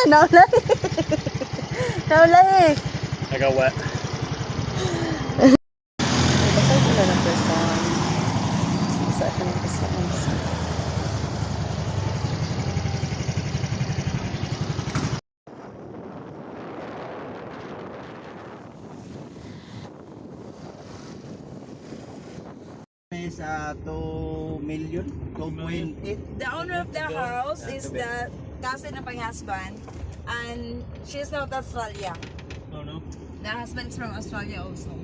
Naulay. Naulay. I got wet. Basta ko na ng person. Basta ko ng person. is uh, 2 million, 2.8. The owner of the house is the cousin of my husband, and she's not Australia. Oh no. The husband's from Australia also.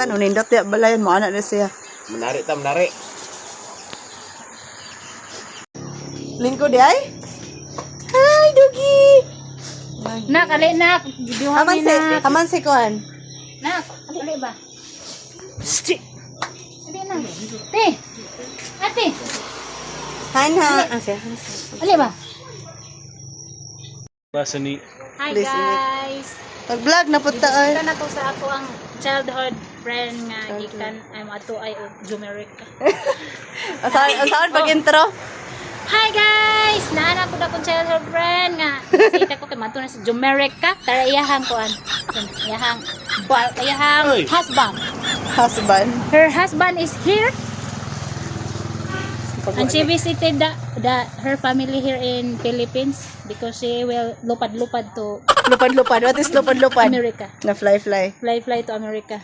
Tanong nindot ya balayan mo anak na siya. Menarik tak menarik? Lingko di ay? Dugi! Nak, ali nak. Video Haman kami si, nak. haman si Kuan. Nak, ali ba? Ali na. Te. Ate, Han ha. Ali ba? Lesson eat. Hi Please, guys. Pag-vlog na punta ay. Ito na to sa ako ang childhood friend nga gikan I'm ato ay. Asahan, asahan pag intro. Hi guys! Naana ko na akong childhood friend nga. Kita ko kay mato na si Jumerica. Tara iyahang ko an. Iyahang bar, iyahang Oy. husband. Husband. Her husband is here and she visited the, the her family here in Philippines because she will lupad-lupad to Lupad-lupad. What is lupad-lupad? America. Na fly-fly. Fly fly to America.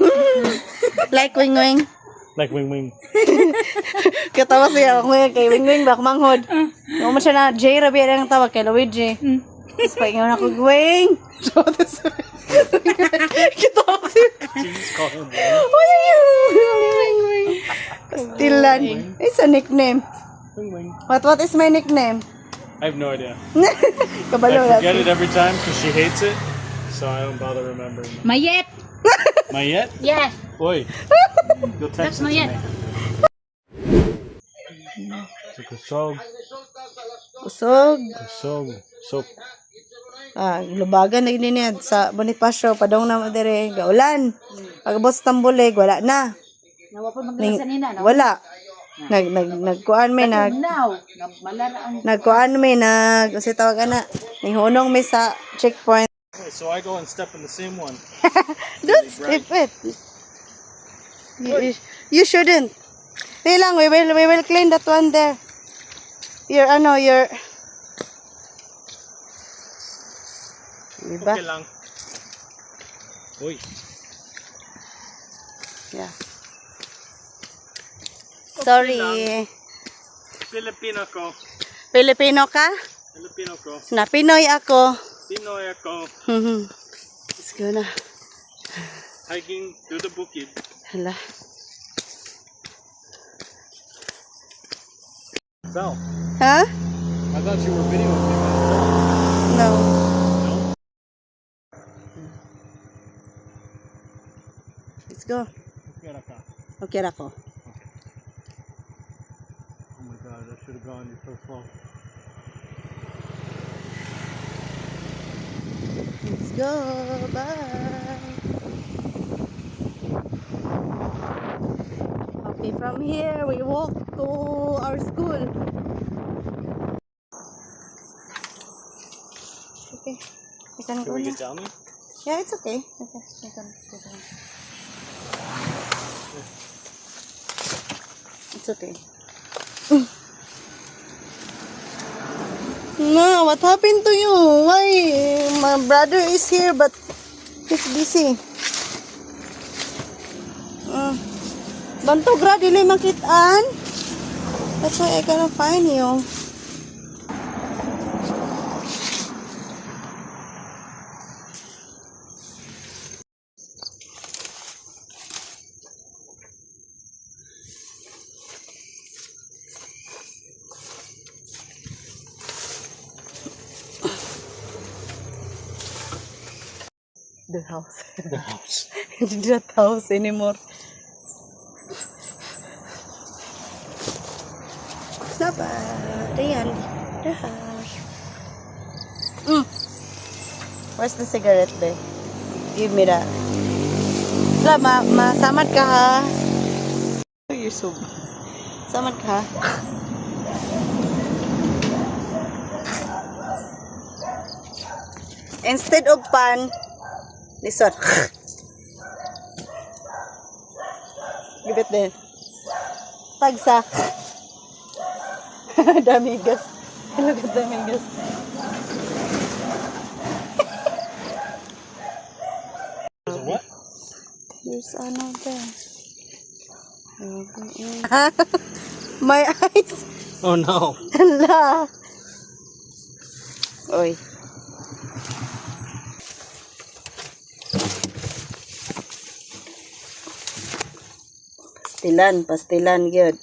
Like wing-wing. Like wing wing. Katawa siya ako ngayon kay Wing-Wing ba kumanghod. Yung mo siya na J Rabi ang tawag kay Luigi. Tapos pa ingon ako Wing. Kitawa siya. Just call him wing. What are you? Wing-Wing. Pastilan. It's a nickname. Wing wing. What what is my nickname? I have no idea. Kabalo I forget it every time because she hates it, so I don't bother remembering. Mayet! Mayet? Yeah, Oi. To Mayet. me. So kusog, Usog. kusog, so Ah, lubagan na gini niya sa Bonifacio padong na dire gaulan. Pagabot sa Tambulig wala na. Nawa po Ning, maglasa nina. No? wala. Nag nag nagkuan may nag nagkuan may nag kasi tawag ana. Ning hunong may sa checkpoint. So I go and step in the same one. Don't skip it. You, you shouldn't. Hindi lang, we will, we will clean that one there. Your, ano, your... Diba? Okay lang. Oi. Yeah. Sorry. Filipino ko. Filipino ka? Filipino ko. Na Pinoy ako. Pinoy ako. Mhm. Let's go na. Hiking through the bukid. Hala. Sal, Ha? I thought you were videoing me. No. No? Let's go. Okay. Okay. Oh my god, I should have gone. You're so slow. Let's go. Bye. From here we walk to our school. Okay. We can go now. get down there? Yeah, it's okay. Okay, we can go down. It's okay. No, what happened to you? Why? My brother is here, but he's busy. Banto gra, dili makitaan. That's why I cannot find you. The house. The house. It's not house anymore. Ayan. Mm. Where's the cigarette, be? Give me that. La, ma masamad ka ha. You're so... Samad ka ha. Instead of pan, this one. Give it din. Tagsa. daming gas. Look at daming gas. There's what? There's ano there. My eyes. Oh no. Hala. Oy. Pastilan, pastilan gyud.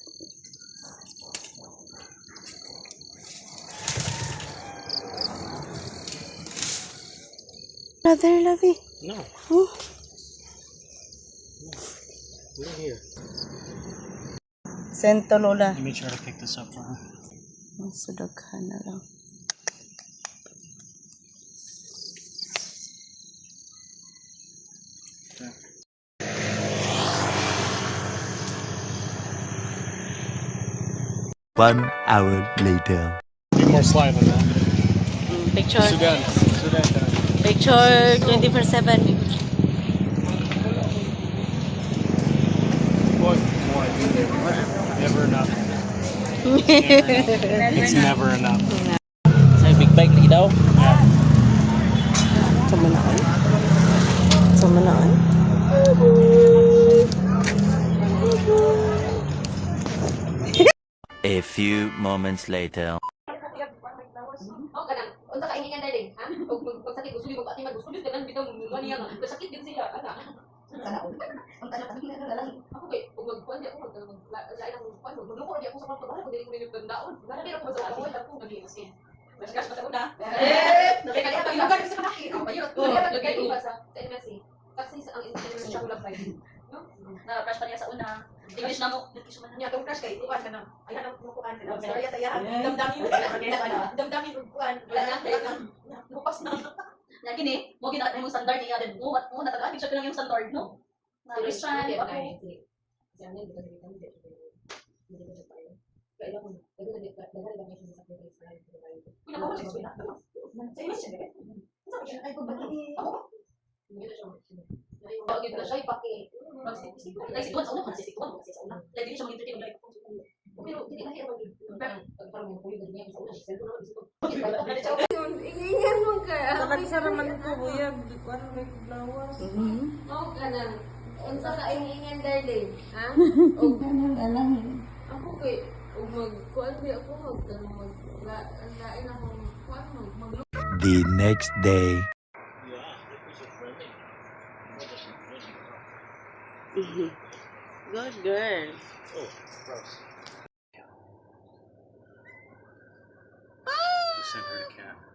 Brother Lovey. No. Oh. We're here. Sento Lola. Let me try to pick this up for her. Ang sudaghan na lang. One hour later. Need more slime on that. Mm, Picture. Sudan. Sudan. Time. Picture 24-7. What more I do there? Never enough. It's never enough. Sa big bike lagi daw. Samanaan. Samanaan. A few moments later. Oh, kanang unsa ka ingin dali, ha? Sakit pati magusuli ka lang bitaw mo niya nga. Sakit din sila, ana. Sana ul. Ang tanan kami na lang. Ako kay ug magkuan di ako mag lain ang kuan mo. Luko di ako sa kwarto ba ko dili ko nila tandaon. Nara ko sa ako ako mag-iwas eh. Mas gas pa na. Eh, nakita ka pag lugar sa kanaki. Ang bayot ko. Lagay ko sa. Taxi sa ang international siya kulab No? Na crash pa niya sa una. English na mo. English man niya tong crash kay kuan ka na. Ayan ang kuan ka na. Storya sa iya. Damdamin. Damdamin kuan. Wala na Bukas na. Ya gini, mo gina mo standard niya din. Mo mo na tagaan siya lang yung standard no. Na Christian, ako. Pila ko sa eskwela. Sa imas siya din. Sa siya ay pag ako. Pag gid na siya ipaki. Magsisikuan. Nagsikuan sa una, magsisikuan sa una. Lagi siya mag-entertain like pero hindi na hirap mag pag parang yung kuya niya sa una, siya na isip Ingingan mo ka. Sa raman ko, buyag. Kuan may flowers. Mao ka na. Unsa ka ingingan darling? Ha? Ako kay og mag kuan di ako mag ano, mag la- lain ako kuan mag mag The next day. Good girl. Oh, gross. send her to Cap.